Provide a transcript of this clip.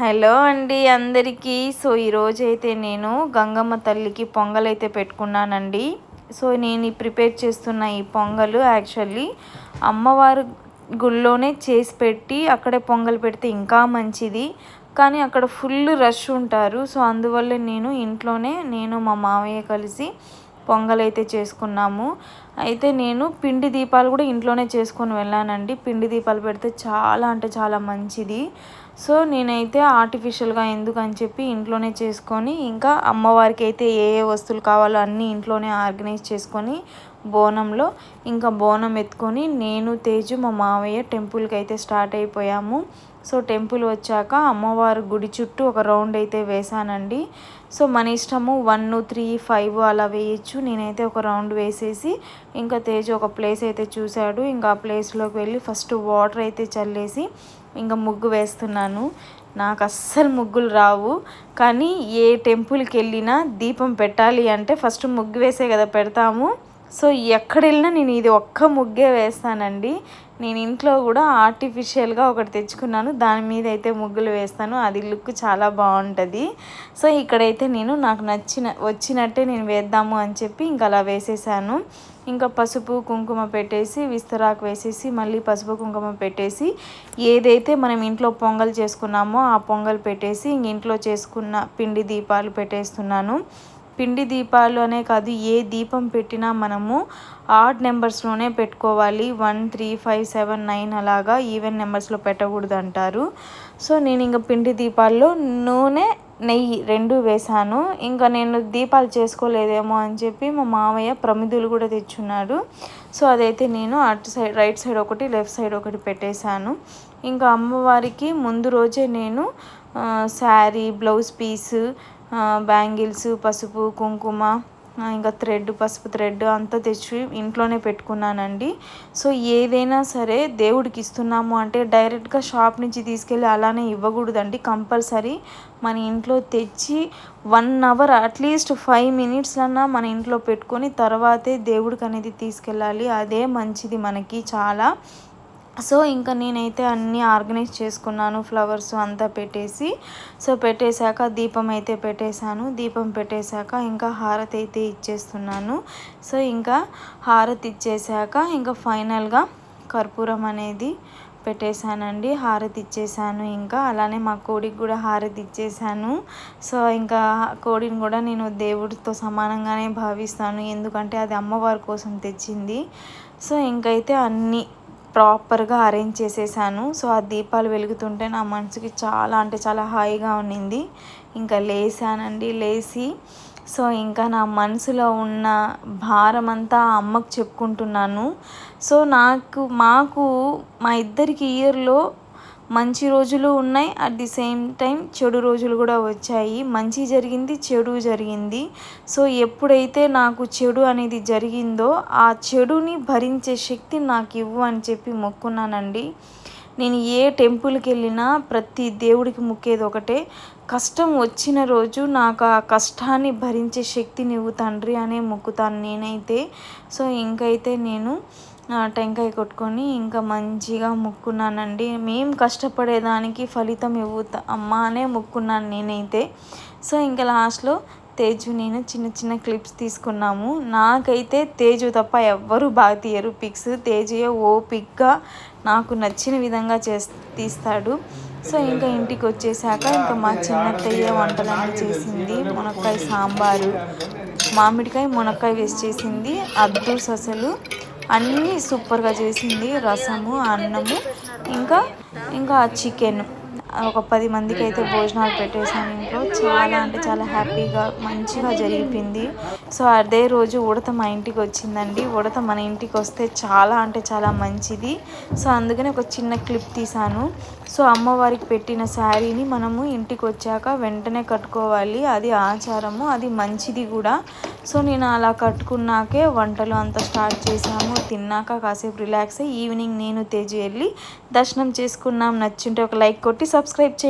Hello అండి అందరికీ. So ఈరోజు అయితే నేను గంగమ్మ తల్లికి పొంగల్ అయితే పెట్టుకున్నానండి. సో నేను ప్రిపేర్ చేస్తున్న ఈ పొంగలు యాక్చువల్లీ అమ్మవారి గుళ్ళోనే చేసి పెట్టి అక్కడే పొంగల్ పెడితే ఇంకా మంచిది. కానీ అక్కడ ఫుల్ రష్ ఉంటారు. సో అందువల్ల నేను ఇంట్లోనే నేను మా మామయ్య కలిసి పొంగల్ అయితే చేసుకున్నాము. అయితే నేను పిండి దీపాలు కూడా ఇంట్లోనే చేసుకొని వెళ్ళానండి. పిండి దీపాలు పెడితే చాలా అంటే చాలా మంచిది. సో నేనైతే ఆర్టిఫిషియల్గా ఎందుకని చెప్పి ఇంట్లోనే చేసుకొని ఇంకా అమ్మవారికి అయితే ఏ ఏ వస్తువులు కావాలో అన్నీ ఇంట్లోనే ఆర్గనైజ్ చేసుకొని బోనంలో ఇంకా బోనం ఎత్తుకొని నేను తేజు మా మావయ్య టెంపుల్కి అయితే స్టార్ట్ అయిపోయాము. సో టెంపుల్ వచ్చాక అమ్మవారి గుడి చుట్టూ ఒక రౌండ్ అయితే వేసానండి సో మన ఇష్టము వన్ త్రీ ఫైవ్ అలా వేయచ్చు. నేనైతే ఒక రౌండ్ వేసేసి ఇంకా తేజ్ ఒక ప్లేస్ అయితే చూశాడు. ఇంకా ఆ ప్లేస్లోకి వెళ్ళి ఫస్ట్ వాటర్ అయితే చల్లేసి ఇంకా ముగ్గు వేస్తున్నాను. నాకు అస్సలు ముగ్గులు రావు. కానీ ఏ టెంపుల్కి వెళ్ళినా దీపం పెట్టాలి అంటే ఫస్ట్ ముగ్గు వేసే కదా పెడతాము. సో ఎక్కడ వెళ్ళినా నేను ఇది ఒక్క ముగ్గే వేస్తానండి. నేను ఇంట్లో కూడా ఆర్టిఫిషియల్గా ఒకటి తెచ్చుకున్నాను. దాని మీద అయితే ముగ్గులు వేస్తాను. అది లుక్ చాలా బాగుంటుంది. సో ఇక్కడైతే నేను నాకు నచ్చిన వచ్చినట్టే నేను వేద్దాము అని చెప్పి ఇంకా అలా వేసేసాను. ఇంకా పసుపు కుంకుమ పెట్టేసి విస్తరాకు వేసేసి మళ్ళీ పసుపు కుంకుమ పెట్టేసి ఏదైతే మనం ఇంట్లో పొంగల్ చేసుకున్నామో ఆ పొంగల్ పెట్టేసి ఇంక ఇంట్లో చేసుకున్న పిండి దీపాలు పెట్టేస్తున్నాను. పిండి దీపాలు అనే కాదు ఏ దీపం పెట్టినా మనము ఆడ్ నెంబర్స్లోనే పెట్టుకోవాలి. One three five seven nine అలాగా ఈవెన్ నెంబర్స్లో పెట్టకూడదు అంటారు సో నేను ఇంకా పిండి దీపాల్లో నూనె నెయ్యి రెండు వేశాను. ఇంకా నేను దీపాలు చేసుకోలేదేమో అని చెప్పి మా మామయ్య ప్రమిదులు కూడా తెచ్చున్నాడు. సో అదైతే నేను అటు సైడ్ రైట్ సైడ్ ఒకటి లెఫ్ట్ సైడ్ ఒకటి పెట్టేశాను. ఇంకా అమ్మవారికి ముందు రోజే నేను శారీ బ్లౌజ్ పీసు బ్యాంగిల్స్ పసుపు కుంకుమ ఇంకా థ్రెడ్ పసుపు థ్రెడ్ అంతా తెచ్చి ఇంట్లోనే పెట్టుకున్నానండి. సో ఏదైనా సరే దేవుడికి ఇస్తున్నాము అంటే డైరెక్ట్గా షాప్ నుంచి తీసుకెళ్ళి అలానే ఇవ్వకూడదండి కంపల్సరీ. మన ఇంట్లో తెచ్చి one hour at least five minutes అన్నా మన ఇంట్లో పెట్టుకొని తర్వాతే దేవుడికి అనేది తీసుకెళ్ళాలి. అదే మంచిది మనకి చాలా. సో ఇంకా నేనైతే అన్నీ ఆర్గనైజ్ చేసుకున్నాను ఫ్లవర్స్ అంతా పెట్టేసి. సో పెట్టేశాక దీపం అయితే పెట్టేశాను దీపం పెట్టేశాక ఇంకా హారతి అయితే ఇచ్చేస్తున్నాను. సో ఇంకా హారతి ఇచ్చేసాక ఇంకా ఫైనల్గా కర్పూరం అనేది పెట్టేశానండి హారతి ఇచ్చేసాను ఇంకా. అలానే మా కోడికి కూడా హారతి ఇచ్చేసాను సో ఇంకా కోడిని కూడా నేను దేవుడితో సమానంగానే భావిస్తాను ఎందుకంటే అది అమ్మవారి కోసం తెచ్చింది. సో ఇంకైతే అన్నీ ప్రాపర్గా అరేంజ్ చేసేసాను. సో ఆ దీపాలు వెలుగుతుంటే నా మనసుకి చాలా అంటే చాలా హాయిగా ఉన్నింది. ఇంకా లేసానండి లేచి సో ఇంకా నా మనసులో ఉన్న భారం అంతా అమ్మకు చెప్పుకుంటున్నాను. సో నాకు మాకు మా ఇద్దరికి ఇయర్లో మంచి రోజులు ఉన్నాయి. అట్ ది సేమ్ టైం చెడు రోజులు కూడా వచ్చాయి. మంచి జరిగింది చెడు జరిగింది. సో ఎప్పుడైతే నాకు చెడు అనేది జరిగిందో ఆ చెడుని భరించే శక్తి నాకు ఇవ్వు అని చెప్పి మొక్కున్నానండి. నేను ఏ టెంపుల్కి వెళ్ళినా ప్రతి దేవుడికి మొక్కేది ఒకటే. కష్టం వచ్చిన రోజు నాకు ఆ కష్టాన్ని భరించే శక్తిని ఇవ్వు తండ్రి అనే మొక్కుతాను నేనైతే. సో ఇంకైతే నేను టెంకాయ కొట్టుకొని ఇంకా మంచిగా ముక్కున్నానండి. మేము కష్టపడేదానికి ఫలితం ఇవ్వుతా అమ్మ అనే ముక్కున్నాను నేనైతే. సో ఇంకా లాస్ట్లో తేజు నేను చిన్న చిన్న క్లిప్స్ తీసుకున్నాము. నాకైతే తేజు తప్ప ఎవ్వరు బాగా తీయరు. పిక్స్ తేజే పిక్గా నాకు నచ్చిన విధంగా చే తీస్తాడు. సో ఇంకా ఇంటికి వచ్చేసాక ఇంకా మా చిన్నత్తయ్య వంటలన్నీ చేసింది. మునక్కాయ సాంబారు మామిడికాయ మునక్కాయ వేసి చేసింది అద్దు ససలు అన్నీ సూపర్గా చేసింది రసము అన్నము ఇంకా ఇంకా చికెన్. ఒక పది మందికి అయితే భోజనాలు పెట్టేశాను ఇంట్లో. చాలా అంటే చాలా హ్యాపీగా మంచిగా జరిగిపోయింది. సో అదే రోజు ఉడత మా ఇంటికి వచ్చిందండి. ఉడత మన ఇంటికి వస్తే చాలా అంటే చాలా మంచిది. సో అందుకని ఒక చిన్న క్లిప్ తీసాను సో అమ్మవారికి పెట్టిన శారీని మనము ఇంటికి వచ్చాక వెంటనే కట్టుకోవాలి. అది ఆచారము అది మంచిది కూడా. సో నేను అలా కట్టుకున్నాకే వంటలు అంతా స్టార్ట్ చేసాము తిన్నాక కాసేపు రిలాక్స్ అయ్యి ఈవినింగ్ నేను తేజు వెళ్ళి దర్శనం చేసుకున్నాం. నచ్చుంటే ఒక లైక్ కొట్టి సబ్స్క్రైబ్ చేయండి.